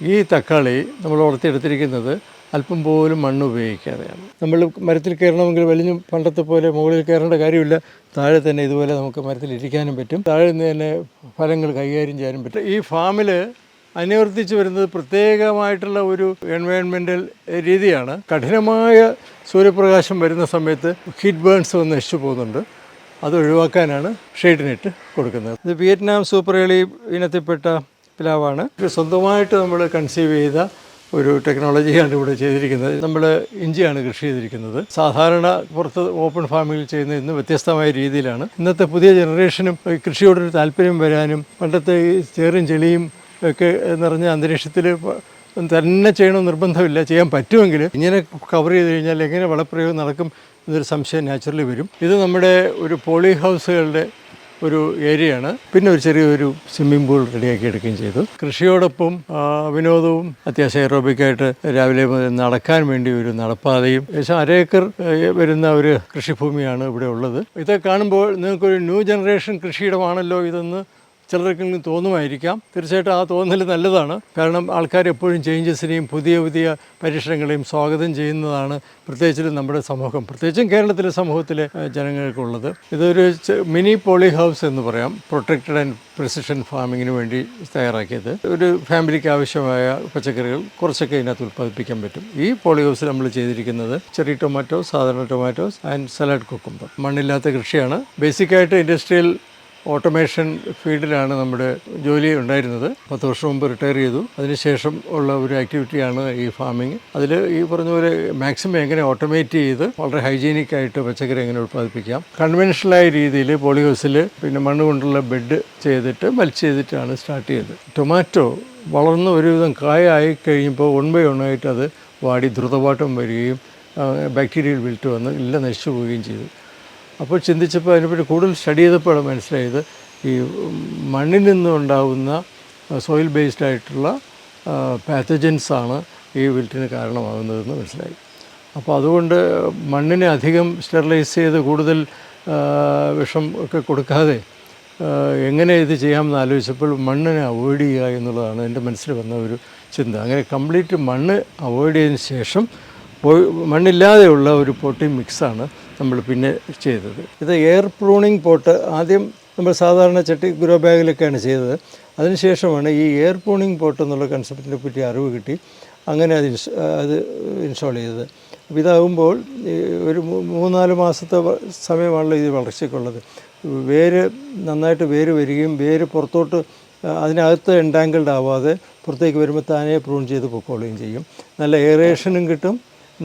ഈ തക്കാളി നമ്മൾ വളർത്തിയെടുത്തിരിക്കുന്നത് അല്പം പോലും മണ്ണ് ഉപയോഗിക്കാതെയാണ്. നമ്മൾ മരത്തിൽ കയറണമെങ്കിൽ വലിഞ്ഞു പണ്ടത്തെ പോലെ മുകളിൽ കയറേണ്ട കാര്യമില്ല. താഴെ തന്നെ ഇതുപോലെ നമുക്ക് മരത്തിൽ ഇരിക്കാനും പറ്റും. താഴെ നിന്ന് തന്നെ ഫലങ്ങൾ കൈകാര്യം ചെയ്യാനും പറ്റും. ഈ ഫാമിൽ അനുവർത്തിച്ച് വരുന്നത് പ്രത്യേകമായിട്ടുള്ള ഒരു എൻവയോൺമെന്റൽ രീതിയാണ്. കഠിനമായ സൂര്യപ്രകാശം വരുന്ന സമയത്ത് ഹീറ്റ് ബേൺസ് വന്ന് നശിച്ചു പോകുന്നുണ്ട്. അത് ഒഴിവാക്കാനാണ് ഷെയ്ഡിനിട്ട് കൊടുക്കുന്നത്. ഇത് വിയറ്റ്നാം സൂപ്പർ എളി ഇനത്തിൽപ്പെട്ട പ്ലാവാണ് സ്വന്തമായിട്ട് നമ്മൾ കൺസീവ് ചെയ്ത ഒരു ടെക്നോളജിയാണ് ഇവിടെ ചെയ്തിരിക്കുന്നത്. നമ്മൾ ഇഞ്ചിയാണ് കൃഷി ചെയ്തിരിക്കുന്നത്. സാധാരണ പുറത്ത് ഓപ്പൺ ഫാമിൽ ചെയ്യുന്ന ഇന്ന് വ്യത്യസ്തമായ രീതിയിലാണ്. ഇന്നത്തെ പുതിയ ജനറേഷനും കൃഷിയോടൊരു താല്പര്യം വരാനും പണ്ടത്തെ ചേറും ചെളിയും ഒക്കെ നിറഞ്ഞ അന്തരീക്ഷത്തിൽ തന്നെ ചെയ്യണം നിർബന്ധമില്ല ചെയ്യാൻ പറ്റുമെങ്കിൽ ഇങ്ങനെ കവർ ചെയ്ത് കഴിഞ്ഞാൽ എങ്ങനെ വളപ്രയോഗം നടക്കും എന്നൊരു സംശയം നാച്ചുറലി വരും. ഇത് നമ്മുടെ ഒരു പോളി ഹൗസുകളുടെ ഒരു ഏരിയയാണ്. പിന്നെ ഒരു ചെറിയൊരു സ്വിമ്മിംഗ് പൂൾ റെഡിയാക്കി എടുക്കുകയും ചെയ്തു. കൃഷിയോടൊപ്പം വിനോദവും അത്യാവശ്യം എറോബിക്കായിട്ട് രാവിലെ നടക്കാൻ വേണ്ടി ഒരു നടപ്പാതയും ഏകദേശം അരേക്കർ വരുന്ന ഒരു കൃഷിഭൂമിയാണ് ഇവിടെ ഉള്ളത്. ഇത് കാണുമ്പോൾ നിങ്ങൾക്കൊരു ന്യൂ ജനറേഷൻ കൃഷിയിടമാണല്ലോ ഇതെന്ന് ചിലർക്കെങ്കിലും തോന്നുമായിരിക്കാം. തീർച്ചയായിട്ടും ആ തോന്നൽ നല്ലതാണ്. കാരണം ആൾക്കാർ എപ്പോഴും ചേഞ്ചസിനെയും പുതിയ പുതിയ പരീക്ഷണങ്ങളെയും സ്വാഗതം ചെയ്യുന്നതാണ് പ്രത്യേകിച്ചും നമ്മുടെ സമൂഹം. പ്രത്യേകിച്ചും കേരളത്തിലെ സമൂഹത്തിലെ ജനങ്ങൾക്കുള്ളത്. ഇതൊരു മിനി പോളി ഹൗസ് എന്ന് പറയാം. പ്രൊട്ടക്റ്റഡ് ആൻഡ് പ്രിസിഷൻ ഫാമിങ്ങിന് വേണ്ടി തയ്യാറാക്കിയത്. ഒരു ഫാമിലിക്ക് ആവശ്യമായ പച്ചക്കറികൾ കുറച്ചൊക്കെ ഇതിനകത്ത് ഉൽപ്പാദിപ്പിക്കാൻ പറ്റും. ഈ പോളി ഹൗസ് നമ്മൾ ചെയ്തിരിക്കുന്നത് ചെറിയ ടൊമാറ്റോസ് സാധാരണ ടൊമാറ്റോസ് ആൻഡ് സലാഡ് കുക്കുംബർ മണ്ണില്ലാത്ത കൃഷിയാണ്. ബേസിക്കായിട്ട് ഇൻഡസ്ട്രിയൽ ഓട്ടോമേഷൻ ഫീൽഡിലാണ് നമ്മുടെ ജോലി ഉണ്ടായിരുന്നത്. പത്ത് വർഷം മുമ്പ് റിട്ടയർ ചെയ്തു. അതിനുശേഷം ഉള്ള ഒരു ആക്ടിവിറ്റിയാണ് ഈ ഫാമിങ് അതിൽ ഈ പറഞ്ഞ പോലെ മാക്സിമം എങ്ങനെ ഓട്ടോമേറ്റ് ചെയ്ത് വളരെ ഹൈജീനിക് ആയിട്ട് പച്ചക്കറി എങ്ങനെ ഉൽപ്പാദിപ്പിക്കാം. കൺവെൻഷനലായ രീതിയിൽ പോളി ഹൗസിൽ പിന്നെ മണ്ണ് കൊണ്ടുള്ള ബെഡ് ചെയ്തിട്ട് മൽച്ച് ചെയ്തിട്ടാണ് സ്റ്റാർട്ട് ചെയ്തത്. ടൊമാറ്റോ വളർന്ന് ഒരുവിധം കായായി കഴിയുമ്പോൾ വൺ ബൈ വൺ ആയിട്ട് അത് വാടി ദ്രുതപാട്ടം വരികയും ബാക്ടീരിയൽ വിൽട്ട് വന്ന് എല്ലാം നശിച്ചു പോവുകയും ചെയ്തു. അപ്പോൾ ചിന്തിച്ചപ്പോൾ അതിനെപ്പറ്റി കൂടുതൽ സ്റ്റഡി ചെയ്തപ്പോഴാണ് മനസ്സിലായത് ഈ മണ്ണിൽ നിന്നുണ്ടാകുന്ന സോയിൽ ബേസ്ഡ് ആയിട്ടുള്ള പാത്തജൻസ് ആണ് ഈ വിൽറ്റിന് കാരണമാകുന്നതെന്ന് മനസ്സിലായി. അപ്പോൾ അതുകൊണ്ട് മണ്ണിനെ അധികം സ്റ്റെറിലൈസ് ചെയ്ത് കൂടുതൽ വിഷം ഒക്കെ കൊടുക്കാതെ എങ്ങനെ ഇത് ചെയ്യാമെന്ന് ആലോചിച്ചപ്പോൾ മണ്ണിനെ അവോയ്ഡ് ചെയ്യുക എന്നുള്ളതാണ് എന്റെ മനസ്സിൽ വന്ന ഒരു ചിന്ത. അങ്ങനെ കംപ്ലീറ്റ് മണ്ണ് അവോയ്ഡ് ചെയ്തതിന് ശേഷം മണ്ണില്ലാതെയുള്ള ഒരു പോട്ടിംഗ് മിക്സാണ് നമ്മൾ പിന്നെ ചെയ്തത്. ഇത് എയർ പ്രൂണിങ് പോട്ട് ആദ്യം നമ്മൾ സാധാരണ ചട്ടി ഗ്രോ ബാഗിലൊക്കെയാണ് ചെയ്തത്. അതിനുശേഷമാണ് ഈ എയർ പ്രൂണിങ് പോട്ട് എന്നുള്ള കൺസെപ്റ്റിനെ പറ്റി അറിവ് കിട്ടി. അങ്ങനെ അത് അത് ഇൻസ്റ്റാൾ ചെയ്തത്. അപ്പോൾ ഇതാകുമ്പോൾ ഒരു മൂന്നാൽ മാസത്തെ സമയമാണല്ലോ ഇത് വളർച്ചയ്ക്കുള്ളത്. വേര് നന്നായിട്ട് വേര് വരികയും വേര് പുറത്തോട്ട് അതിനകത്ത് എൻഡാങ്കിൾഡ് ആവാതെ പുറത്തേക്ക് വരുമ്പോൾ താനേ പ്രൂൺ ചെയ്ത് പൊക്കോളുകയും ചെയ്യും. നല്ല എയറേഷനും കിട്ടും.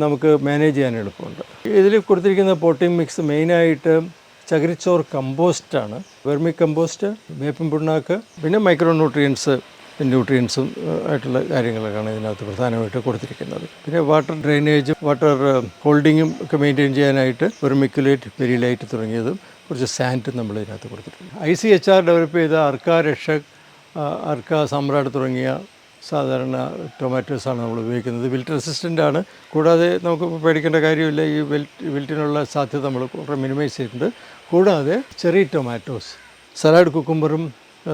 നമുക്ക് മാനേജ് ചെയ്യാൻ എളുപ്പമുണ്ട്. ഇതിൽ കൊടുത്തിരിക്കുന്ന പോട്ടിംഗ് മിക്സ് മെയിനായിട്ട് ചകിരിച്ചോർ കമ്പോസ്റ്റാണ് വെർമി കമ്പോസ്റ്റ് വേപ്പിൻ പുണ്ണാക്ക് പിന്നെ മൈക്രോ ന്യൂട്രിയൻസ് ന്യൂട്രിയൻസും ആയിട്ടുള്ള കാര്യങ്ങളൊക്കെയാണ് ഇതിനകത്ത് പ്രധാനമായിട്ട് കൊടുത്തിരിക്കുന്നത്. പിന്നെ വാട്ടർ ഡ്രെയിനേജ് വാട്ടർ ഹോൾഡിങ്ങും ഒക്കെ മെയിന്റെയിൻ ചെയ്യാനായിട്ട് ഒരു മിക്കുലേറ്റ് പെരിലൈറ്റ് തുടങ്ങിയതും കുറച്ച് സാൻഡ് നമ്മൾ ഇതിനകത്ത് കൊടുത്തിട്ടുണ്ട്. I C H R develop ചെയ്ത അർക്ക രക്ഷക് അർക്ക സമ്രാട് തുടങ്ങിയ സാധാരണ ടൊമാറ്റോസാണ് നമ്മൾ ഉപയോഗിക്കുന്നത്. വിൽറ്റ് റെസിസ്റ്റന്റ് ആണ് കൂടാതെ നമുക്ക് പേടിക്കേണ്ട കാര്യമില്ല. ഈ വിൽറ്റ് വിൽറ്റിനുള്ള സാധ്യത നമ്മൾ കുറേ മിനിമൈസ് ചെയ്തിട്ടുണ്ട്. കൂടാതെ ചെറിയ ടൊമാറ്റോസ് സലാഡ് കുക്കുംബറും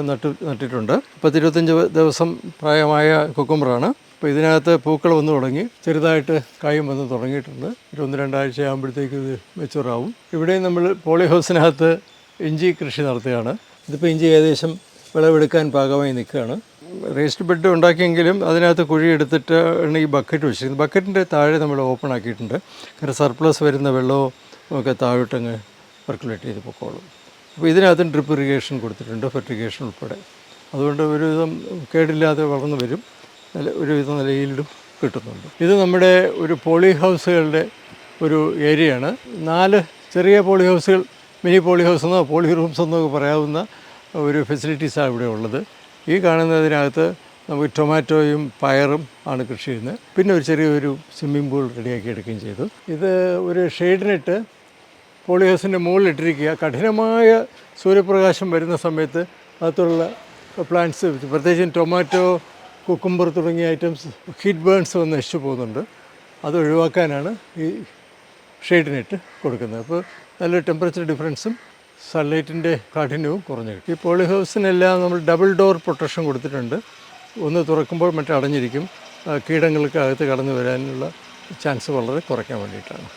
നട്ടു നട്ടിട്ടുണ്ട്. നട്ടിട്ടുണ്ട് പത്തിരുപത്തഞ്ച് ദിവസം പ്രായമായ കുക്കുംബറാണ്. അപ്പോൾ ഇതിനകത്ത് പൂക്കൾ വന്നു തുടങ്ങി. ചെറുതായിട്ട് കായും വന്ന് തുടങ്ങിയിട്ടുണ്ട്. ഒരു ഒന്ന് രണ്ടാഴ്ച ആകുമ്പോഴത്തേക്ക് ഇത് മെച്ചൂറാവും. ഇവിടെ നമ്മൾ പോളി ഹൗസിനകത്ത് ഇഞ്ചി കൃഷി നടത്തുകയാണ്. ഇതിപ്പോൾ ഇഞ്ചി ഏകദേശം വിളവെടുക്കാൻ പാകമായി നിൽക്കുകയാണ്. റേസ്റ്റ് ബെഡ് ഉണ്ടാക്കിയെങ്കിലും അതിനകത്ത് കുഴി എടുത്തിട്ട് ആണ് ഈ ബക്കറ്റ് വെച്ചിരിക്കുന്നത്. ബക്കറ്റിന്റെ താഴെ നമ്മൾ ഓപ്പൺ ആക്കിയിട്ടുണ്ട്. കാരണം സർപ്ലസ് വരുന്ന വെള്ളവും ഒക്കെ താഴോട്ടങ്ങ് പെർക്കുലേറ്റ് ചെയ്ത് പൊക്കോളും. അപ്പോൾ ഇതിനകത്തും ഡ്രിപ്പ് ഇറിഗേഷൻ കൊടുത്തിട്ടുണ്ട് ഫെർട്ടിഗേഷൻ ഉൾപ്പെടെ. അതുകൊണ്ട് ഒരുവിധം കേടില്ലാതെ വളർന്നു വരും. നല്ല ഒരുവിധം നിലയിലും കിട്ടുന്നുണ്ട്. ഇത് നമ്മുടെ ഒരു പോളി ഹൗസുകളുടെ ഒരു ഏരിയയാണ് നാല് ചെറിയ പോളി ഹൗസുകൾ മിനി പോളി ഹൗസ് എന്നോ പോളി റൂംസ് എന്നൊക്കെ പറയാവുന്ന ഒരു ഫെസിലിറ്റീസാണ് ഇവിടെ ഉള്ളത്. ഈ കാണുന്നതിനകത്ത് നമുക്ക് ടൊമാറ്റോയും പയറും ആണ് കൃഷി ചെയ്യുന്നത്. പിന്നെ ഒരു ചെറിയൊരു സ്വിമ്മിംഗ് പൂൾ റെഡിയാക്കി എടുക്കുകയും ചെയ്തു. ഇത് ഒരു ഷെയ്ഡിനിട്ട് പോളിഹൗസിന്റെ മുകളിലിട്ടിരിക്കുക. കഠിനമായ സൂര്യപ്രകാശം വരുന്ന സമയത്ത് അകത്തുള്ള പ്ലാന്റ്സ് പ്രത്യേകിച്ചും ടൊമാറ്റോ കുക്കുംബർ തുടങ്ങിയ ഐറ്റംസ് ഹീറ്റ് ബേൺസ് വന്ന് നശിച്ചു പോകുന്നുണ്ട്. അത് ഒഴിവാക്കാനാണ് ഈ ഷെയ്ഡിനിട്ട് കൊടുക്കുന്നത്. അപ്പോൾ നല്ല ടെമ്പറേച്ചർ ഡിഫറൻസും സൺലൈറ്റിന്റെ കാഠിന്യവും കുറഞ്ഞു കിട്ടും. ഈ പോളി ഹൗസിനെല്ലാം നമ്മൾ ഡബിൾ ഡോർ പ്രൊട്ടക്ഷൻ കൊടുത്തിട്ടുണ്ട്. ഒന്ന് തുറക്കുമ്പോൾ മറ്റേ അടഞ്ഞിരിക്കും. കീടങ്ങൾക്ക് അകത്ത് കടന്നു വരാനുള്ള ചാൻസ് വളരെ കുറയ്ക്കാൻ വേണ്ടിയിട്ടാണ്.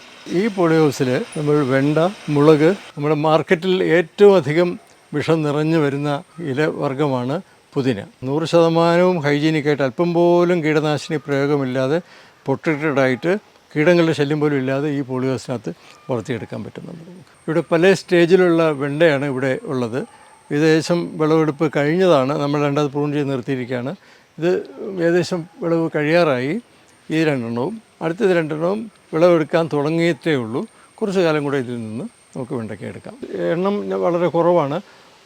ഈ പോളി ഹൗസിൽ നമ്മൾ വെണ്ട മുളക് നമ്മുടെ മാർക്കറ്റിൽ ഏറ്റവും അധികം വിഷം നിറഞ്ഞു വരുന്ന ഇലവർഗമാണ് പുതിന. നൂറ് ശതമാനവും ഹൈജീനിക്കായിട്ട് അല്പം പോലും കീടനാശിനി പ്രയോഗമില്ലാതെ പ്രൊട്ടക്റ്റഡ് ആയിട്ട് കീടങ്ങളുടെ ശല്യം പോലും ഇല്ലാതെ ഈ പോളിയോസിനകത്ത് വളർത്തിയെടുക്കാൻ പറ്റുന്നുണ്ട്. ഇവിടെ പല സ്റ്റേജിലുള്ള വെണ്ടയാണ് ഇവിടെ ഉള്ളത്. ഏകദേശം വിളവെടുപ്പ് കഴിഞ്ഞതാണ്. നമ്മൾ രണ്ടാമത് പ്രൂൺ ചെയ്ത് നിർത്തിയിരിക്കുകയാണ്. ഇത് ഏകദേശം വിളവ് കഴിയാറായി. ഈ രണ്ടെണ്ണവും അടുത്തത് രണ്ടെണ്ണവും വിളവെടുക്കാൻ തുടങ്ങിയിട്ടേ ഉള്ളൂ. കുറച്ച് കാലം കൂടെ ഇതിൽ നിന്ന് നമുക്ക് വെണ്ടയ്ക്ക എടുക്കാം. എണ്ണം വളരെ കുറവാണ്.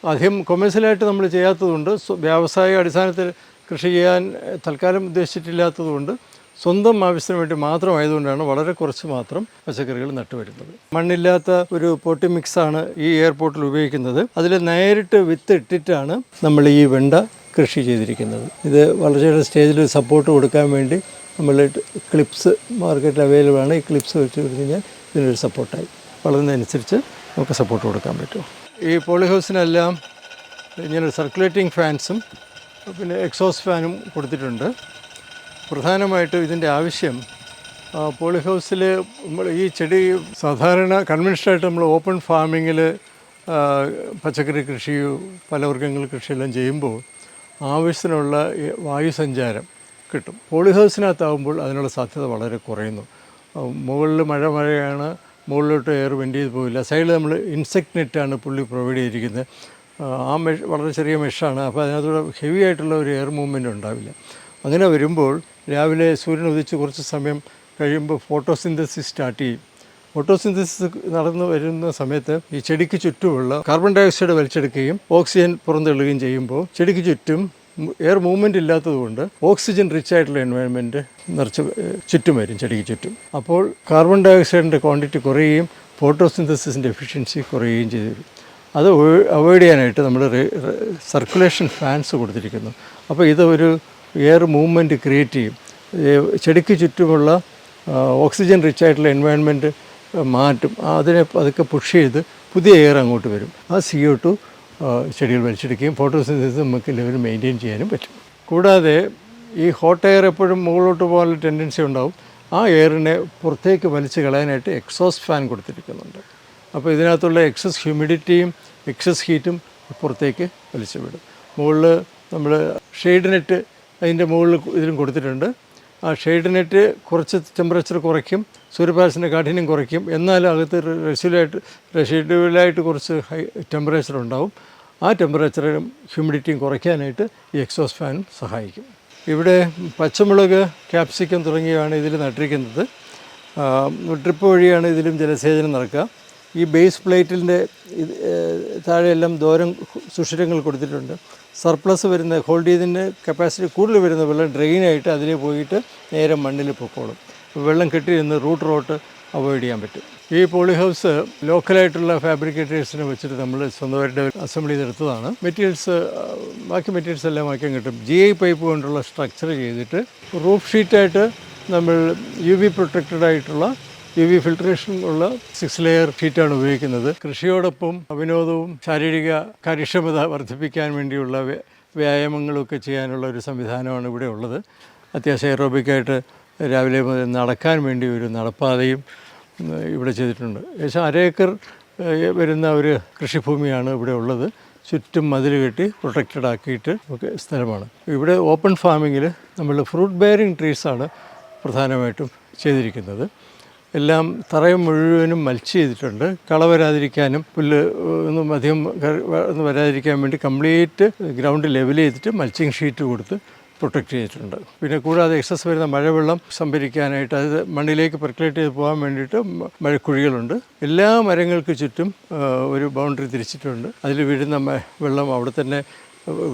അധികം കൊമേഴ്സ്യലായിട്ട് നമ്മൾ ചെയ്യാത്തതുകൊണ്ട് വ്യാവസായിക അടിസ്ഥാനത്തിൽ കൃഷി ചെയ്യാൻ തൽക്കാലം ഉദ്ദേശിച്ചിട്ടില്ലാത്തതുകൊണ്ട് സ്വന്തം ആവശ്യത്തിന് വേണ്ടി മാത്രമായതുകൊണ്ടാണ് വളരെ കുറച്ച് മാത്രം പച്ചക്കറികൾ നട്ടുവരുന്നത്. മണ്ണില്ലാത്ത ഒരു പോട്ടി മിക്സാണ് ഈ എയർപോർട്ടിൽ ഉപയോഗിക്കുന്നത്. അതിൽ നേരിട്ട് വിത്ത് ഇട്ടിട്ടാണ് നമ്മൾ ഈ വെണ്ട കൃഷി ചെയ്തിരിക്കുന്നത്. ഇത് വളർച്ചയുടെ സ്റ്റേജിൽ സപ്പോർട്ട് കൊടുക്കാൻ വേണ്ടി നമ്മൾ ക്ലിപ്സ് മാർക്കറ്റിൽ അവൈലബിൾ ആണ്. ഈ ക്ലിപ്സ് വെച്ച് കൊടുത്തു കഴിഞ്ഞാൽ ഇതിനൊരു സപ്പോർട്ടായി വളരുന്നതനുസരിച്ച് നമുക്ക് സപ്പോർട്ട് കൊടുക്കാൻ പറ്റും. ഈ പോളി ഹൗസിനെല്ലാം ഇങ്ങനെ സർക്കുലേറ്റിംഗ് ഫാൻസും പിന്നെ എക്സോസ് ഫാനും കൊടുത്തിട്ടുണ്ട്. പ്രധാനമായിട്ടും ഇതിന്റെ ആവശ്യം പോളി ഹൗസിൽ നമ്മൾ ഈ ചെടി സാധാരണ കൺവെൻഷനായിട്ട് നമ്മൾ ഓപ്പൺ ഫാമിങ്ങിൽ പച്ചക്കറി കൃഷിയോ പലവർഗങ്ങൾ കൃഷിയെല്ലാം ചെയ്യുമ്പോൾ ആവശ്യത്തിനുള്ള വായുസഞ്ചാരം കിട്ടും. പോളി അതിനുള്ള സാധ്യത വളരെ കുറയുന്നു. മുകളിൽ മഴ മഴയാണ് മുകളിലോട്ട് എയർ വെന്റ് ചെയ്ത് പോകില്ല സൈഡിൽ നമ്മൾ ഇൻസെക്ട് നെറ്റാണ് പുള്ളി പ്രൊവൈഡ് ചെയ്തിരിക്കുന്നത്. ആ മെഷ് വളരെ ചെറിയ മെഷാണ്. അപ്പോൾ അതിനകത്തൂടെ ഹെവി ആയിട്ടുള്ള ഒരു എയർ മൂവ്മെന്റ് ഉണ്ടാവില്ല. അങ്ങനെ വരുമ്പോൾ രാവിലെ സൂര്യൻ ഉദിച്ച് കുറച്ച് സമയം കഴിയുമ്പോൾ ഫോട്ടോസിന്തസിസ് സ്റ്റാർട്ട് ചെയ്യും. ഫോട്ടോസിന്തസിസ് നടന്നു വരുന്ന സമയത്ത് ഈ ചെടിക്ക് ചുറ്റുമുള്ള കാർബൺ ഡയോക്സൈഡ് വലിച്ചെടുക്കുകയും ഓക്സിജൻ പുറന്തള്ളുകയും ചെയ്യുമ്പോൾ ചെടിക്ക് ചുറ്റും എയർ മൂവ്മെന്റ് ഇല്ലാത്തതുകൊണ്ട് ഓക്സിജൻ റിച്ച് ആയിട്ടുള്ള എൻവയോൺമെന്റ് നിറച്ച് ചുറ്റും വരും ചെടിക്ക് ചുറ്റും. അപ്പോൾ കാർബൺ ഡയോക്സൈഡിന്റെ ക്വാണ്ടിറ്റി കുറയുകയും ഫോട്ടോസിന്തസിസിന്റെ എഫിഷ്യൻസി കുറയുകയും ചെയ്തു വരും. അത് അവോയ്ഡ് ചെയ്യാനായിട്ട് നമ്മൾ സർക്കുലേഷൻ ഫാൻസ് കൊടുത്തിരിക്കുന്നു. അപ്പോൾ ഇത് ഒരു എയർ മൂവ്മെന്റ് ക്രിയേറ്റ് ചെയ്യും. ചെടിക്ക് ചുറ്റുമുള്ള ഓക്സിജൻ റിച്ച് ആയിട്ടുള്ള എൻവയോൺമെന്റ് മാറ്റും. അതിനെ അതൊക്കെ പുഷ് ചെയ്ത് പുതിയ എയർ അങ്ങോട്ട് വരും. ആ സി ഒ ടു ചെടികൾ വലിച്ചെടുക്കുകയും ഫോട്ടോസിന്തസിസ് നമുക്ക് ലെവൽ മെയിന്റെയിൻ ചെയ്യാനും പറ്റും. കൂടാതെ ഈ ഹോട്ട് എയർ എപ്പോഴും മുകളിലോട്ട് പോകാനുള്ള ടെൻഡൻസി ഉണ്ടാവും. ആ എയറിനെ പുറത്തേക്ക് വലിച്ചു കളയാനായിട്ട് എക്സോസ് ഫാൻ കൊടുത്തിരിക്കുന്നുണ്ട്. അപ്പോൾ ഇതിനകത്തുള്ള എക്സസ് ഹ്യൂമിഡിറ്റിയും എക്സസ് ഹീറ്റും പുറത്തേക്ക് വലിച്ചു വിടും. മുകളിൽ നമ്മൾ ഷെയ്ഡ് നെറ്റ് അതിന്റെ മുകളിൽ ഇതിലും കൊടുത്തിട്ടുണ്ട്. ആ ഷെയ്ഡ് നെറ്റ് കുറച്ച് ടെമ്പറേച്ചർ കുറയ്ക്കും സൂര്യപ്രകാശത്തിന്റെ കാഠിന്യം കുറയ്ക്കും. എന്നാലും അകത്ത് റെസ്യൂലായിട്ട് റെസ്യൂലായിട്ട് കുറച്ച് ഹൈ ടെമ്പറേച്ചർ ഉണ്ടാവും. ആ ടെമ്പറേച്ചറും ഹ്യൂമിഡിറ്റിയും കുറയ്ക്കാനായിട്ട് ഈ എക്സോസ് ഫാനും സഹായിക്കും. ഇവിടെ പച്ചമുളക് ക്യാപ്സിക്കം തുടങ്ങിയവയാണ് ഇതിൽ നട്ടിരിക്കുന്നത്. ഡ്രിപ്പ് വഴിയാണ് ഇതിലും ജലസേചനം നടക്കുക. ഈ ബേസ് പ്ലേറ്റിന്റെ താഴെയെല്ലാം ദൂരം സുഷിരങ്ങൾ കൊടുത്തിട്ടുണ്ട്. സർപ്ലസ് വരുന്ന ഹോൾഡ് ചെയ്തതിന്റെ കപ്പാസിറ്റി കൂടുതൽ വരുന്ന വെള്ളം ഡ്രെയിനായിട്ട് അതിൽ പോയിട്ട് നേരെ മണ്ണിൽ പൊക്കോളും. വെള്ളം കെട്ടി നിന്ന് റൂട്ട് റോട്ട് അവോയ്ഡ് ചെയ്യാൻ പറ്റും. ഈ പോളി ഹൗസ് ലോക്കലായിട്ടുള്ള ഫാബ്രിക്കേറ്റേഴ്സിനെ വെച്ചിട്ട് നമ്മൾ സ്വന്തമായിട്ട് അസംബിൾ ചെയ്തെടുത്തതാണ്. മെറ്റീരിയൽസ് ബാക്കി മെറ്റീരിയൽസ് എല്ലാം വാങ്ങിക്കാൻ കിട്ടും. ജി ഐ പൈപ്പ് കൊണ്ടുള്ള സ്ട്രക്ചർ ചെയ്തിട്ട് റൂഫ് ഷീറ്റായിട്ട് നമ്മൾ യു വി പ്രൊട്ടക്റ്റഡ് ആയിട്ടുള്ള യു വി ഫിൽട്രേഷൻ ഉള്ള സിക്സ് ലെയർ ഷീറ്റാണ് ഉപയോഗിക്കുന്നത്. കൃഷിയോടൊപ്പം വിനോദവും ശാരീരിക കാര്യക്ഷമത വർദ്ധിപ്പിക്കാൻ വേണ്ടിയുള്ള വ്യായാമങ്ങളൊക്കെ ചെയ്യാനുള്ള ഒരു സംവിധാനമാണ് ഇവിടെ ഉള്ളത്. അത്യാവശ്യം എറോബിക്കായിട്ട് രാവിലെ മുതൽ നടക്കാൻ വേണ്ടി ഒരു നടപ്പാതയും ഇവിടെ ചെയ്തിട്ടുണ്ട്. ഏകദേശം അര ഏക്കർ വരുന്ന ഒരു കൃഷിഭൂമിയാണ് ഇവിടെ ഉള്ളത്. ചുറ്റും മതിൽ കെട്ടി പ്രൊട്ടക്റ്റഡ് ആക്കിയിട്ട് ഒക്കെ സ്ഥലമാണ്. ഇവിടെ ഓപ്പൺ ഫാമിങ്ങിൽ നമ്മൾ ഫ്രൂട്ട് ബെയറിങ് ട്രീസാണ് പ്രധാനമായിട്ടും ചെയ്തിരിക്കുന്നത്. എല്ലാം തറയും മുഴുവനും മൽച്ച് ചെയ്തിട്ടുണ്ട്. കള വരാതിരിക്കാനും പുല്ല് ഒന്നും അധികം ഒന്നും വരാതിരിക്കാൻ വേണ്ടി കംപ്ലീറ്റ് ഗ്രൗണ്ട് ലെവൽ ചെയ്തിട്ട് മൽച്ചിങ് ഷീറ്റ് കൊടുത്ത് പ്രൊട്ടക്റ്റ് ചെയ്തിട്ടുണ്ട്. പിന്നെ കൂടാതെ എക്സസ് വരുന്ന മഴവെള്ളം സംഭരിക്കാനായിട്ട് അത് മണ്ണിലേക്ക് പെർക്കുലേറ്റ് ചെയ്ത് പോകാൻ വേണ്ടിയിട്ട് മഴക്കുഴികളുണ്ട്. എല്ലാ മരങ്ങൾക്ക് ചുറ്റും ഒരു ബൗണ്ടറി തിരിച്ചിട്ടുണ്ട്. അതിൽ വീഴുന്ന വെള്ളം അവിടെ തന്നെ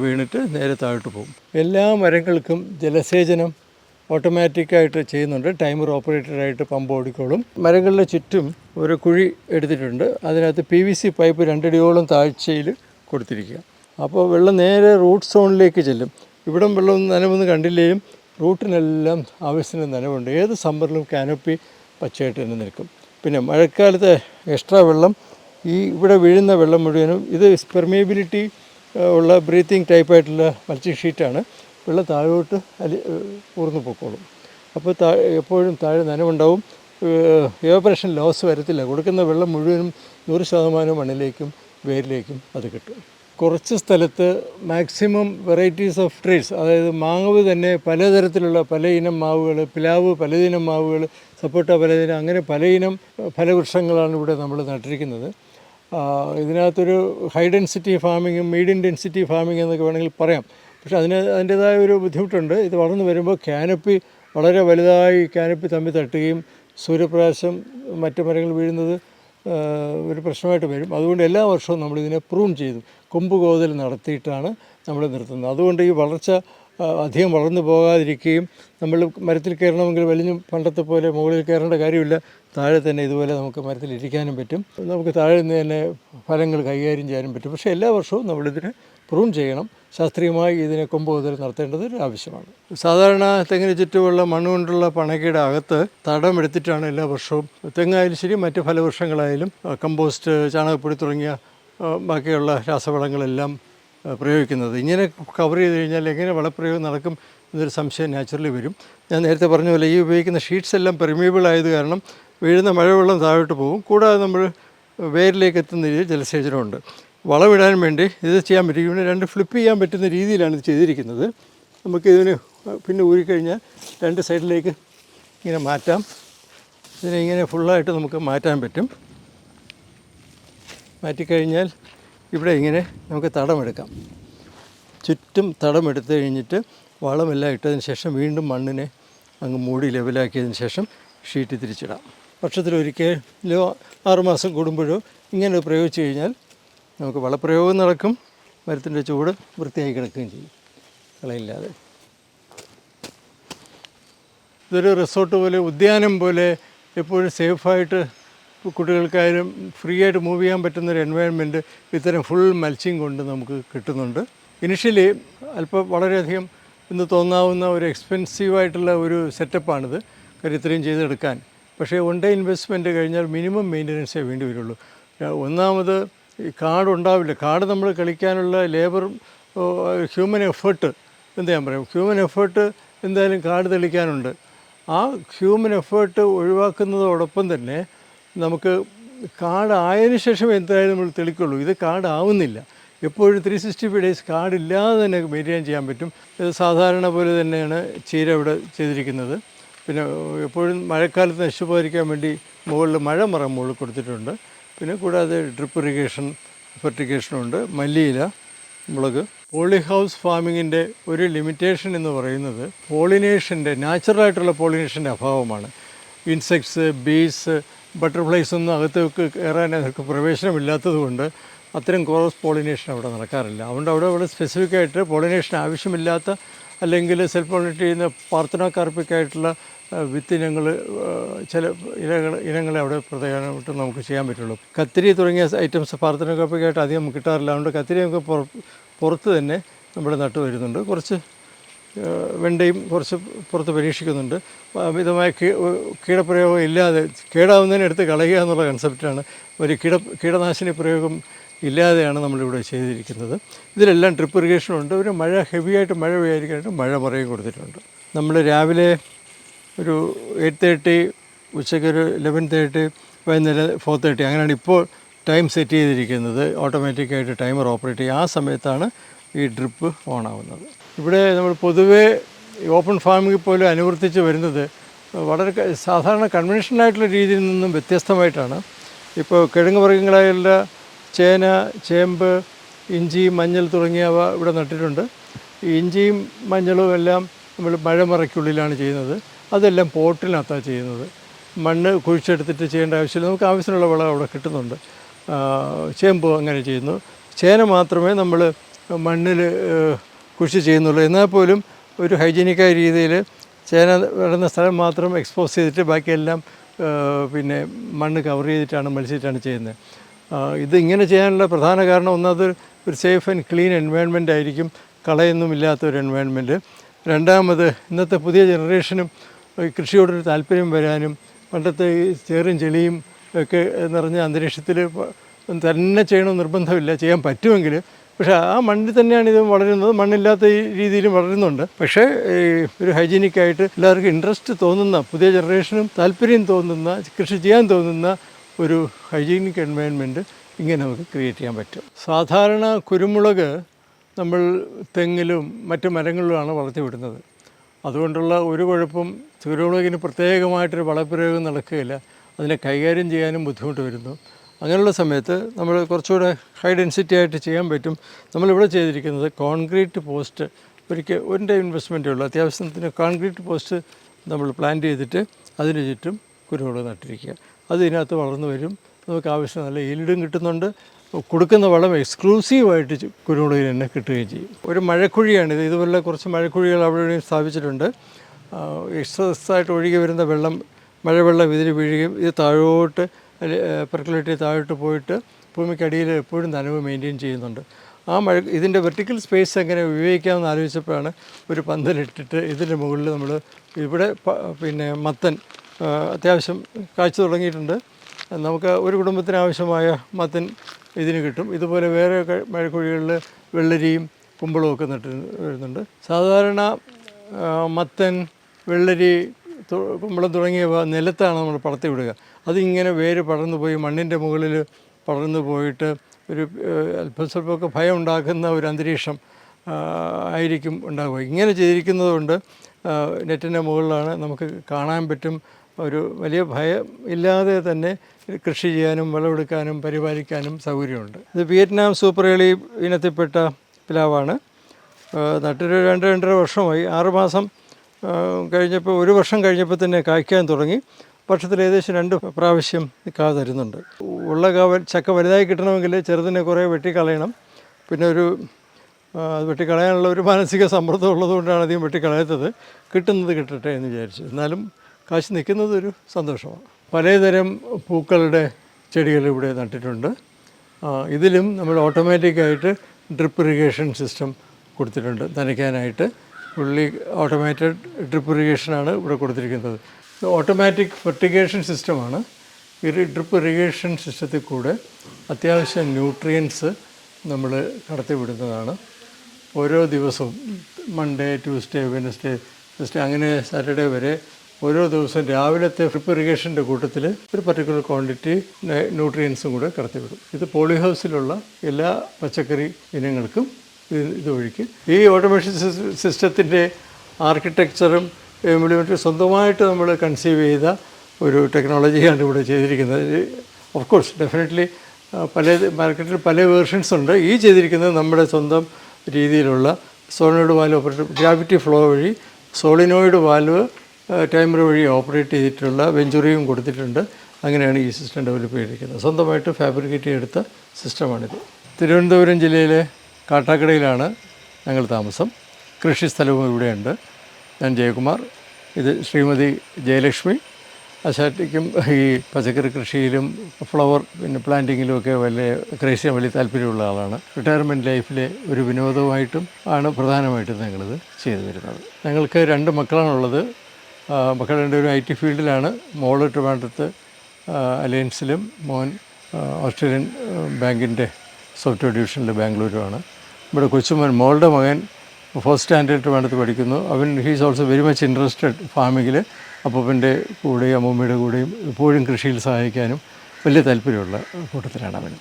വീണിട്ട് നേരെ താഴോട്ട് പോകും. എല്ലാ മരങ്ങൾക്കും ജലസേചനം ഓട്ടോമാറ്റിക്കായിട്ട് ചെയ്യുന്നുണ്ട്. ടൈമർ ഓപ്പറേറ്റഡ് ആയിട്ട് പമ്പ് ഓടിക്കോളും. മരങ്ങളുടെ ചുറ്റും ഒരു കുഴി എടുത്തിട്ടുണ്ട്. അതിനകത്ത് പി വി സി പൈപ്പ് രണ്ടടിയോളം താഴ്ചയിൽ കൊടുത്തിരിക്കുക. അപ്പോൾ വെള്ളം നേരെ റൂട്ട് സോണിലേക്ക് ചെല്ലും. ഇവിടം വെള്ളം നനവൊന്നും കണ്ടില്ലെങ്കിലും റൂട്ടിനെല്ലാം ആവശ്യത്തിന് നനവുണ്ട്. ഏത് സമ്മറിലും കാനോപ്പി പച്ചയായിട്ട് തന്നെ നിൽക്കും. പിന്നെ മഴക്കാലത്ത് എക്സ്ട്രാ വെള്ളം ഈ ഇവിടെ വീഴുന്ന വെള്ളം മുഴുവനും ഇത് പെർമിയബിലിറ്റി ഉള്ള ബ്രീത്തിങ് ടൈപ്പായിട്ടുള്ള മൾച്ചിങ് ഷീറ്റാണ്. വെള്ളം താഴോട്ട് അലി ഊർന്നു പൊക്കോളും. അപ്പോൾ താ എപ്പോഴും താഴെ നനവുണ്ടാവും. എവപ്പറേഷൻ ലോസ് വരത്തില്ല. കൊടുക്കുന്ന വെള്ളം മുഴുവനും നൂറ് ശതമാനം മണ്ണിലേക്കും വേരിലേക്കും അത് കിട്ടും. കുറച്ച് സ്ഥലത്ത് മാക്സിമം വെറൈറ്റീസ് ഓഫ് ട്രീസ് അതായത് മാവ് തന്നെ പലതരത്തിലുള്ള പല ഇനം മാവുകൾ പ്ലാവ് പലതിനം മാവുകൾ സപ്പോട്ട പലതിനം അങ്ങനെ പല ഇനം ഫലവൃക്ഷങ്ങളാണ് ഇവിടെ നമ്മൾ നട്ടിരിക്കുന്നത്. ഇതിനകത്തൊരു ഹൈ ഡെൻസിറ്റി ഫാമിങ്ങും മീഡിയം ഡെൻസിറ്റി ഫാമിംഗ് എന്നൊക്കെ വേണമെങ്കിൽ പറയാം. പക്ഷേ അതിന് അതിന്റേതായ ഒരു ബുദ്ധിമുട്ടുണ്ട്. ഇത് വളർന്നു വരുമ്പോൾ ക്യാനപ്പി വളരെ വലുതായി ക്യാനപ്പി തമ്മിൽ തട്ടുകയും സൂര്യപ്രകാശം മറ്റു മരങ്ങൾ വീഴുന്നത് ഒരു പ്രശ്നമായിട്ട് വരും. അതുകൊണ്ട് എല്ലാ വർഷവും നമ്മളിതിനെ പ്രൂൺ ചെയ്തു. കൊമ്പ് കോതൽ നടത്തിയിട്ടാണ് നമ്മൾ നിർത്തുന്നത്. അതുകൊണ്ട് ഈ വളർച്ച അധികം വളർന്നു പോകാതിരിക്കുകയും നമ്മൾ മരത്തിൽ കയറണമെങ്കിൽ വലിഞ്ഞു പണ്ടത്തെ പോലെ മുകളിൽ കയറേണ്ട കാര്യമില്ല. താഴെ തന്നെ ഇതുപോലെ നമുക്ക് മരത്തിൽ ഇരിക്കാനും പറ്റും. നമുക്ക് താഴെ നിന്ന് തന്നെ ഫലങ്ങൾ കൈകാര്യം ചെയ്യാനും പറ്റും. പക്ഷേ എല്ലാ വർഷവും നമ്മളിതിനെ പ്രൂൺ ചെയ്യണം. ശാസ്ത്രീയമായി ഇതിനെ കൊമ്പ് മുതൽ നടത്തേണ്ടത് ഒരു ആവശ്യമാണ്. സാധാരണ തെങ്ങിന് ചുറ്റുമുള്ള മണ്ണ് കൊണ്ടുള്ള പണകയുടെ അകത്ത് തടം എടുത്തിട്ടാണ് എല്ലാ വർഷവും തെങ്ങായാലും ശരി മറ്റ് ഫലവൃക്ഷങ്ങളായാലും കമ്പോസ്റ്റ് ചാണകപ്പൊടി തുടങ്ങിയ ബാക്കിയുള്ള രാസവളങ്ങളെല്ലാം പ്രയോഗിക്കുന്നത്. ഇങ്ങനെ കവർ ചെയ്ത് കഴിഞ്ഞാൽ എങ്ങനെ വളപ്രയോഗം നടക്കും എന്നൊരു സംശയം നാച്ചുറലി വരും. ഞാൻ നേരത്തെ പറഞ്ഞ പോലെ ഈ ഉപയോഗിക്കുന്ന ഷീറ്റ്സ് എല്ലാം പെർമിയബിൾ ആയത് കാരണം വീഴുന്ന മഴവെള്ളം താഴോട്ട് പോകും. കൂടാതെ നമ്മൾ വേരിലേക്ക് എത്തുന്ന രീതിയിൽ ജലസേചനമുണ്ട്. വളമിടാൻ വേണ്ടി ഇത് ചെയ്യാൻ പറ്റും. ഇതിനെ രണ്ട് ഫ്ലിപ്പ് ചെയ്യാൻ പറ്റുന്ന രീതിയിലാണ് ഇത് ചെയ്തിരിക്കുന്നത്. നമുക്കിതിന് പിന്നെ ഊരിക്കഴിഞ്ഞാൽ രണ്ട് സൈഡിലേക്ക് ഇങ്ങനെ മാറ്റാം. ഇതിനെ ഇങ്ങനെ ഫുള്ളായിട്ട് നമുക്ക് മാറ്റാൻ പറ്റും. മാറ്റിക്കഴിഞ്ഞാൽ ഇവിടെ ഇങ്ങനെ നമുക്ക് തടമെടുക്കാം. ചുറ്റും തടമെടുത്ത് കഴിഞ്ഞിട്ട് വളമെല്ലാം ഇട്ടതിന് ശേഷം വീണ്ടും മണ്ണിനെ അങ്ങ് മൂടി ലെവലാക്കിയതിന് ശേഷം ഷീറ്റ് തിരിച്ചിടാം. വർഷത്തിലൊരിക്കലോ ആറുമാസം കൂടുമ്പോഴോ ഇങ്ങനെ പ്രയോഗിച്ച് കഴിഞ്ഞാൽ നമുക്ക് വളപ്രയോഗം നടക്കും മരത്തിന്റെ ചൂട് വൃത്തിയായി കിടക്കുകയും ചെയ്യും. കളയില്ലാതെ. ഇതൊരു റിസോർട്ട് പോലെ ഉദ്യാനം പോലെ എപ്പോഴും സേഫായിട്ട് കുട്ടികൾക്കായാലും ഫ്രീ ആയിട്ട് മൂവ് ചെയ്യാൻ പറ്റുന്നൊരു എൻവയൺമെന്റ് ഇത്തരം ഫുൾ മൽച്ചിങ് കൊണ്ട് നമുക്ക് കിട്ടുന്നുണ്ട്. ഇനിഷ്യലി അല്പം വളരെയധികം ഇന്ന് തോന്നാവുന്ന ഒരു എക്സ്പെൻസീവായിട്ടുള്ള ഒരു സെറ്റപ്പാണിത് കാര്യം ഇത്രയും ചെയ്തെടുക്കാൻ. പക്ഷേ വൺ ഡേ ഇൻവെസ്റ്റ്മെന്റ് കഴിഞ്ഞാൽ മിനിമം മെയിന്റനൻസേ വേണ്ടി വരുള്ളൂ. ഒന്നാമത് ഈ കാട് ഉണ്ടാവില്ല. കാട് നമ്മൾ കളിക്കാനുള്ള ലേബറും ഹ്യൂമൻ എഫേർട്ട് എന്ത് ഞാൻ പറയും? ഹ്യൂമൻ എഫേർട്ട് എന്തായാലും കാട് തെളിക്കാനുണ്ട്. ആ ഹ്യൂമൻ എഫേർട്ട് ഒഴിവാക്കുന്നതോടൊപ്പം തന്നെ നമുക്ക് കാടായതിനു ശേഷം എന്തായാലും നമ്മൾ തെളിക്കുള്ളൂ. ഇത് കാടാവുന്നില്ല. എപ്പോഴും ത്രീ സിക്സ്റ്റി ഫൈവ് ഡേയ്സ് കാടില്ലാതെ തന്നെ മെയിന്റെയിൻ ചെയ്യാൻ പറ്റും. ഇത് സാധാരണ പോലെ തന്നെയാണ് ചീര ഇവിടെ ചെയ്തിരിക്കുന്നത്. പിന്നെ എപ്പോഴും മഴക്കാലത്ത് നശിച്ചു പോകാതിരിക്കാൻ വേണ്ടി മുകളിൽ മഴ മറ മുകളിൽ കൊടുത്തിട്ടുണ്ട്. പിന്നെ കൂടാതെ ഡ്രിപ്പ് ഇറിഗേഷൻ ഫെർട്ടിഗേഷനുണ്ട് മല്ലിയില മുളക്. പോളി ഹൗസ് ഫാമിങ്ങിന്റെ ഒരു ലിമിറ്റേഷൻ എന്ന് പറയുന്നത് പോളിനേഷന്റെ നാച്ചുറലായിട്ടുള്ള പോളിനേഷന്റെ അഭാവമാണ്. ഇൻസെക്ട്സ് ബീസ് ബട്ടർഫ്ലൈസ് ഒന്നും അകത്തേക്ക് കയറാൻ അവർക്ക് പ്രവേശനമില്ലാത്തത് കൊണ്ട് അത്തരം ക്രോസ് പോളിനേഷൻ അവിടെ നടക്കാറില്ല. അതുകൊണ്ട് അവിടെ അവിടെ സ്പെസിഫിക്കായിട്ട് പോളിനേഷൻ ആവശ്യമില്ലാത്ത അല്ലെങ്കിൽ സെൽഫ് പോളിനേറ്റ് ചെയ്യുന്ന പാർത്തനോകാർപ്പിക്കായിട്ടുള്ള വിത്തിനങ്ങൾ ചില ഇനങ്ങൾ ഇനങ്ങളെ അവിടെ പ്രധാനമായിട്ടും നമുക്ക് ചെയ്യാൻ പറ്റുള്ളൂ. കത്തിരി തുടങ്ങിയ ഐറ്റംസ് പാർത്തനോകാർപ്പിക്കായിട്ട് അധികം കിട്ടാറില്ല. അതുകൊണ്ട് കത്തിരി നമുക്ക് പുറ പുറത്ത് തന്നെ നമ്മൾ നട്ടു വരുന്നുണ്ട്. കുറച്ച് വെണ്ടയും കുറച്ച് പുറത്ത് പരീക്ഷിക്കുന്നുണ്ട്. അമിതമായ കീ- കീടപ്രയോഗം ഇല്ലാതെ കേടാവുന്നതിന് എടുത്ത് കളയുക എന്നുള്ള കൺസെപ്റ്റാണ് ഒരു കീട കീടനാശിനി പ്രയോഗം ഇല്ലാതെയാണ് നമ്മളിവിടെ ചെയ്തിരിക്കുന്നത്. ഇതിലെല്ലാം ഡ്രിപ്പ് ഇറിഗേഷനുണ്ട് ഒരു മഴ ഹെവിയായിട്ട് മഴ പെയ്യാതിരിക്കാനായിട്ട് മഴ മറയും കൊടുത്തിട്ടുണ്ട്. നമ്മൾ രാവിലെ ഒരു എയ്റ്റ് തേർട്ടി ഉച്ചയ്ക്ക് ഒരു ലെവൻ തേർട്ടി വൈകുന്നേരം ഫോർ തേർട്ടി അങ്ങനെയാണ് ഇപ്പോൾ ടൈം സെറ്റ് ചെയ്തിരിക്കുന്നത്. ഓട്ടോമാറ്റിക്കായിട്ട് ടൈമർ ഓപ്പറേറ്റ് ചെയ്യും ആ സമയത്താണ് ഈ ഡ്രിപ്പ് ഓൺ ആവുന്നത്. ഇവിടെ നമ്മൾ പൊതുവേ ഓപ്പൺ ഫാമിംഗ് പോലും അനുവർത്തിച്ച് വരുന്നത് വളരെ സാധാരണ കൺവെൻഷനായിട്ടുള്ള രീതിയിൽ നിന്നും വ്യത്യസ്തമായിട്ടാണ്. ഇപ്പോൾ കിഴങ്ങ് വർഗങ്ങളായുള്ള ചേന ചേമ്പ് ഇഞ്ചി മഞ്ഞൾ തുടങ്ങിയവ ഇവിടെ നട്ടിട്ടുണ്ട്. ഇഞ്ചിയും മഞ്ഞളും എല്ലാം നമ്മൾ മഴമറയ്ക്കുള്ളിലാണ് ചെയ്യുന്നത്. അതെല്ലാം പോട്ടിനകത്താണ് ചെയ്യുന്നത്. മണ്ണ് കുഴിച്ചെടുത്തിട്ട് ചെയ്യേണ്ട ആവശ്യമില്ല. നമുക്ക് ആവശ്യമുള്ള വളം അവിടെ കിട്ടുന്നുണ്ട്. ചേമ്പ് അങ്ങനെ ചെയ്യുന്നു. ചേന മാത്രമേ നമ്മൾ മണ്ണിൽ കൃഷി ചെയ്യുന്നുള്ളൂ. എന്നാൽ പോലും ഒരു ഹൈജീനിക്കായ രീതിയിൽ ചേന വരുന്ന സ്ഥലം മാത്രം എക്സ്പോസ് ചെയ്തിട്ട് ബാക്കിയെല്ലാം പിന്നെ മണ്ണ് കവർ ചെയ്തിട്ടാണ് മത്സ്യമായിട്ടാണ് ചെയ്യുന്നത്. ഇത് ഇങ്ങനെ ചെയ്യാനുള്ള പ്രധാന കാരണം ഒന്നത് ഒരു സേഫ് ആൻഡ് ക്ലീൻ എൻവയൺമെന്റ് ആയിരിക്കും. കളയൊന്നും ഇല്ലാത്ത ഒരു എൻവയൺമെന്റ് രണ്ടാമത് ഇന്നത്തെ പുതിയ ജനറേഷനും കൃഷിയോടൊരു താല്പര്യം വരാനും പണ്ടത്തെ ചേറും ചെളിയും ഒക്കെ നിറഞ്ഞ അന്തരീക്ഷത്തിൽ തന്നെ ചെയ്യണമെന്ന് നിർബന്ധമില്ല ചെയ്യാൻ പറ്റുമെങ്കിൽ. പക്ഷേ ആ മണ്ണിൽ തന്നെയാണ് ഇത് വളരുന്നത് മണ്ണില്ലാത്ത ഈ രീതിയിലും വളരുന്നുണ്ട്. പക്ഷേ ഒരു ഹൈജീനിക്കായിട്ട് എല്ലാവർക്കും ഇൻട്രസ്റ്റ് തോന്നുന്ന പുതിയ ജനറേഷനും താല്പര്യം തോന്നുന്ന കൃഷി ചെയ്യാൻ തോന്നുന്ന ഒരു ഹൈജീനിക് എൻവയൺമെന്റ് ഇങ്ങനെ നമുക്ക് ക്രിയേറ്റ് ചെയ്യാൻ പറ്റും. സാധാരണ കുരുമുളക് നമ്മൾ തെങ്ങിലും മറ്റു മരങ്ങളിലുമാണ് വളർത്തി വിടുന്നത് അതുകൊണ്ടുള്ള ഒരു കുഴപ്പം കുരുമുളകിന് പ്രത്യേകമായിട്ടൊരു വളപ്രയോഗം നടക്കുകയില്ല. അതിനെ കൈകാര്യം ചെയ്യാനും ബുദ്ധിമുട്ട് വരുന്നു. അങ്ങനെയുള്ള സമയത്ത് നമ്മൾ കുറച്ചുകൂടെ ഹൈ ഡെൻസിറ്റി ആയിട്ട് ചെയ്യാൻ പറ്റും. നമ്മളിവിടെ ചെയ്തിരിക്കുന്നത് കോൺക്രീറ്റ് പോസ്റ്റ് ഒരിക്കൽ ഒരു ടൈം ഇൻവെസ്റ്റ്മെന്റേ ഉള്ളൂ. അത്യാവശ്യത്തിന് കോൺക്രീറ്റ് പോസ്റ്റ് നമ്മൾ പ്ലാൻ ചെയ്തിട്ട് അതിന് ചുറ്റും കുരുമുളക് നട്ടിരിക്കുക. അത് ഇതിനകത്ത് വളർന്നു വരും. നമുക്ക് ആവശ്യം നല്ല ഈൽഡും കിട്ടുന്നുണ്ട്. കൊടുക്കുന്ന വളം എക്സ്ക്ലൂസീവായിട്ട് കുരുമുളകിന് തന്നെ കിട്ടുകയും ചെയ്യും. ഒരു മഴക്കുഴിയാണിത്. ഇതുപോലെ കുറച്ച് മഴക്കുഴികൾ അവിടെ സ്ഥാപിച്ചിട്ടുണ്ട്. എക്സസ് ആയിട്ട് ഒഴുകി വരുന്ന വെള്ളം മഴവെള്ളം ഇതിൽ വീഴുകയും ഇത് താഴോട്ട് പെർക്കുലേറ്റ് താഴോട്ട് പോയിട്ട് ഭൂമിക്കടിയിൽ എപ്പോഴും നനവ് മെയിന്റെയിൻ ചെയ്യുന്നുണ്ട്. ആ മഴ ഇതിന്റെ വെർട്ടിക്കൽ സ്പേസ് എങ്ങനെ ഉപയോഗിക്കാമെന്ന് ആലോചിച്ചപ്പോഴാണ് ഒരു പന്തലിട്ടിട്ട് ഇതിന്റെ മുകളിൽ നമ്മൾ ഇവിടെ പിന്നെ മത്തൻ അത്യാവശ്യം കാഴ്ച തുടങ്ങിയിട്ടുണ്ട്. നമുക്ക് ഒരു കുടുംബത്തിന് ആവശ്യമായ മത്തൻ ഇതിന് കിട്ടും. ഇതുപോലെ വേറെ മഴക്കുഴികളിൽ വെള്ളരിയും കുമ്പളവും ഒക്കെ നട്ട് വരുന്നുണ്ട്. സാധാരണ മത്തൻ വെള്ളരി കുമ്പളം തുടങ്ങിയവ നിലത്താണ് നമ്മൾ പടർത്തി വിടുക അതിങ്ങനെ വേര് പടർന്നു പോയി മണ്ണിന്റെ മുകളിൽ പടർന്നു പോയിട്ട് ഒരു അല്പം സ്വല്പമൊക്കെ ഭയം ഉണ്ടാക്കുന്ന ഒരു അന്തരീക്ഷം ആയിരിക്കും ഉണ്ടാകുക ഇങ്ങനെ ചെയ്തിരിക്കുന്നത് കൊണ്ട് നെറ്റിന്റെ മുകളിലാണ് നമുക്ക് കാണാൻ പറ്റും. ഒരു വലിയ ഭയം ഇല്ലാതെ തന്നെ കൃഷി ചെയ്യാനും വിളവെടുക്കാനും പരിപാലിക്കാനും സൗകര്യമുണ്ട്. ഇത് വിയറ്റ്നാം സൂപ്പർ എളി ഇനത്തിൽപ്പെട്ട പ്ലാവാണ്. നട്ടൊരു രണ്ട് രണ്ടര വർഷമായി. ആറുമാസം കഴിഞ്ഞപ്പോൾ ഒരു വർഷം കഴിഞ്ഞപ്പോൾ തന്നെ കായ്ക്കാൻ തുടങ്ങി. വർഷത്തിൽ ഏകദേശം രണ്ട് പ്രാവശ്യം കാ തരുന്നുണ്ട്. ഉള്ള കാ ചക്ക വലുതായി കിട്ടണമെങ്കിൽ ചെറുതിനെ കുറേ വെട്ടിക്കളയണം. പിന്നെ ഒരു അത് വെട്ടിക്കളയാനുള്ള ഒരു മാനസിക സമ്മർദ്ദം ഉള്ളതുകൊണ്ടാണ് അധികം വെട്ടിക്കളയാത്തത്. കിട്ടുന്നത് കിട്ടട്ടെ എന്ന് വിചാരിച്ചു. എന്നാലും കാശ് നിൽക്കുന്നത് ഒരു സന്തോഷമാണ്. പലതരം പൂക്കളുടെ ചെടികൾ ഇവിടെ നട്ടിട്ടുണ്ട്. ഇതിലും നമ്മൾ ഓട്ടോമാറ്റിക്കായിട്ട് ഡ്രിപ്പ് ഇറിഗേഷൻ സിസ്റ്റം കൊടുത്തിട്ടുണ്ട്. നനയ്ക്കാനായിട്ട്. ഫുള്ളി ഓട്ടോമാറ്റഡ് ഡ്രിപ്പ് ഇറിഗേഷനാണ് ഇവിടെ കൊടുത്തിരിക്കുന്നത്. ഓട്ടോമാറ്റിക് ഫെർട്ടിഗേഷൻ സിസ്റ്റമാണ് ഈ ഡ്രിപ്പ് ഇറിഗേഷൻ സിസ്റ്റത്തിൽ കൂടെ അത്യാവശ്യം ന്യൂട്രിയൻസ് നമ്മൾ കടത്തിവിടുന്നതാണ്. ഓരോ ദിവസവും മൺഡേ ട്യൂസ്ഡേ വെനസ്ഡേ തേഴ്സ്ഡേ അങ്ങനെ സാറ്റർഡേ വരെ ഓരോ ദിവസവും രാവിലത്തെ ഡ്രിപ്പ് ഇറിഗേഷന്റെ കൂട്ടത്തിൽ ഒരു പർട്ടിക്കുലർ ക്വാണ്ടിറ്റി ന്യൂട്രിയൻസും കൂടെ കടത്തിവിടും. ഇത് പോളിഹൗസിലുള്ള എല്ലാ പച്ചക്കറി ഇനങ്ങൾക്കും ഇതൊഴിക്ക് ഈ ഓട്ടോമേഷൻ സിസ്റ്റത്തിന്റെ ആർക്കിടെക്ചറും ഇംപ്ലിമെന്റ് സ്വന്തമായിട്ട് നമ്മൾ കൺസീവ് ചെയ്ത ഒരു ടെക്നോളജിയാണ് ഇവിടെ ചെയ്തിരിക്കുന്നത്. ഓഫ് കോഴ്സ് ഡെഫിനറ്റ്ലി പല മാർക്കറ്റിൽ പല വേർഷൻസ് ഉണ്ട്. ഈ ചെയ്തിരിക്കുന്നത് നമ്മുടെ സ്വന്തം രീതിയിലുള്ള solenoid valve operate gravity flow വഴി സോളിനോയിഡ് വാൽവ് ടൈമർ വഴി ഓപ്പറേറ്റ് ചെയ്തിട്ടുള്ള വെഞ്ചുറിയും കൊടുത്തിട്ടുണ്ട്. അങ്ങനെയാണ് ഈ സിസ്റ്റം ഡെവലപ്പ് ചെയ്തിരിക്കുന്നത്. സ്വന്തമായിട്ട് ഫാബ്രിക്കേറ്റ് ചെയ്തെടുത്ത സിസ്റ്റമാണിത് തിരുവനന്തപുരം ജില്ലയിലെ കാട്ടാക്കടയിലാണ് ഞങ്ങൾ താമസം. കൃഷി സ്ഥലവും ഇവിടെയുണ്ട്. ഞാൻ ജയകുമാർ. ഇത് ശ്രീമതി ജയലക്ഷ്മി. അശാറ്റിക്കും ഈ പച്ചക്കറി കൃഷിയിലും ഫ്ലവർ പിന്നെ പ്ലാന്റിങ്ങിലും ഒക്കെ വലിയ ക്രേസിയ വലിയ താല്പര്യമുള്ള ആളാണ്. റിട്ടയർമെന്റ് ലൈഫിലെ ഒരു വിനോദമായിട്ടും ആണ് പ്രധാനമായിട്ടും ഞങ്ങളിത് ചെയ്തു വരുന്നത് ഞങ്ങൾക്ക് രണ്ട് മക്കളാണുള്ളത്. മക്കൾ രണ്ടുപേരും ഐ ടി ഫീൽഡിലാണ്. മോൾ ട്രിവാൻഡ്രത്ത് അലയൻസിലും മോൻ ഓസ്ട്രേലിയൻ ബാങ്കിന്റെ സോഫ്റ്റ്വെയർ ഡിവിഷനിൽ ബാംഗ്ലൂരുമാണ്. ഇവിടെ കൊച്ചുമൻ മോളുടെ മകൻ ഫസ്റ്റ് സ്റ്റാൻഡേർഡ് വേണ്ടത് പഠിക്കുന്നു. അവൻ he's also very much interested ഫാമിങ്ങിൽ അപ്പൂപ്പന്റെ കൂടെയും അമ്മൂമ്മയുടെ കൂടെയും എപ്പോഴും കൃഷിയിൽ സഹായിക്കാനും വലിയ താല്പര്യമുള്ള കൂട്ടത്തിലാണ് അവൻ.